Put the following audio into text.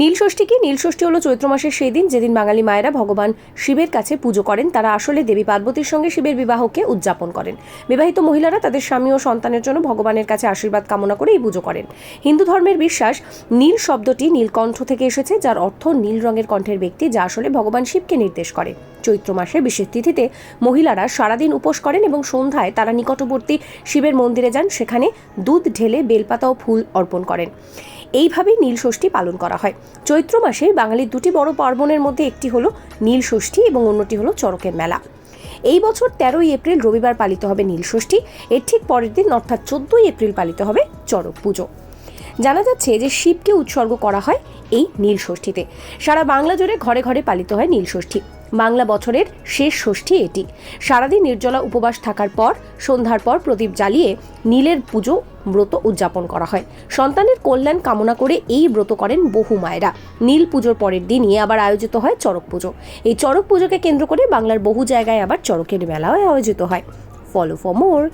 নীলষষ্ঠী কি? নীলষষ্ঠী হলো চৈত্র মাসের সেই দিন যেদিন বাঙালি মায়েরা ভগবান শিবের কাছে পুজো করেন। তারা আসলে দেবী পার্বতীর সঙ্গে শিবের বিবাহকে উদযাপন করেন। বিবাহিত মহিলারা তাদের স্বামী ও সন্তানের জন্য ভগবানের কাছে আশীর্বাদ কামনা করে এই পুজো করেন। হিন্দু ধর্মের বিশ্বাস, নীল শব্দটি নীলকণ্ঠ থেকে এসেছে, যার অর্থ নীল রঙের কণ্ঠের ব্যক্তি, যা আসলে ভগবান শিবকে নির্দেশ করে। চৈত্র মাসে বিশেষ তিথিতে মহিলারা সারাদিন উপোস করেন এবং সন্ধ্যায় তারা নিকটবর্তী শিবের মন্দিরে যান। সেখানে দুধ ঢেলে বেলপাতা ও ফুল অর্পণ করেন। এইভাবেই নীলষষ্ঠী পালন করা হয়। চৈত্র মাসে বাঙালির দুটি বড় পার্বণের মধ্যে একটি হল নীলষষ্ঠী এবং অন্যটি হলো চড়কের মেলা। এই বছর তেরোই এপ্রিল রবিবার পালিত হবে নীল ষষ্ঠী। এর ঠিক পরের দিন অর্থাৎ চোদ্দই এপ্রিল পালিত হবে চড়ক পুজো। জানা যাচ্ছে যে শিবকে উৎসর্গ করা হয় এই নীল ষষ্ঠীতে। সারা বাংলা জুড়ে ঘরে ঘরে পালিত হয় নীল ষষ্ঠী। বাংলা বছরের শেষ ষষ্ঠী এটি। সারাদিন নির্জলা উপবাস থাকার পর, সন্ধ্যার পর প্রদীপ জ্বালিয়ে নীলের পুজো ব্রত উদযাপন করা হয়। সন্তানের কল্যাণ কামনা করে এই ব্রত করেন বহু মায়েরা। নীল পুজোর পরের দিনই আবার আয়োজিত হয় চড়ক পুজো। এই চড়ক পুজোকে কেন্দ্র করে বাংলার বহু জায়গায় আবার চড়কের মেলাও আয়োজিত হয়। Follow for more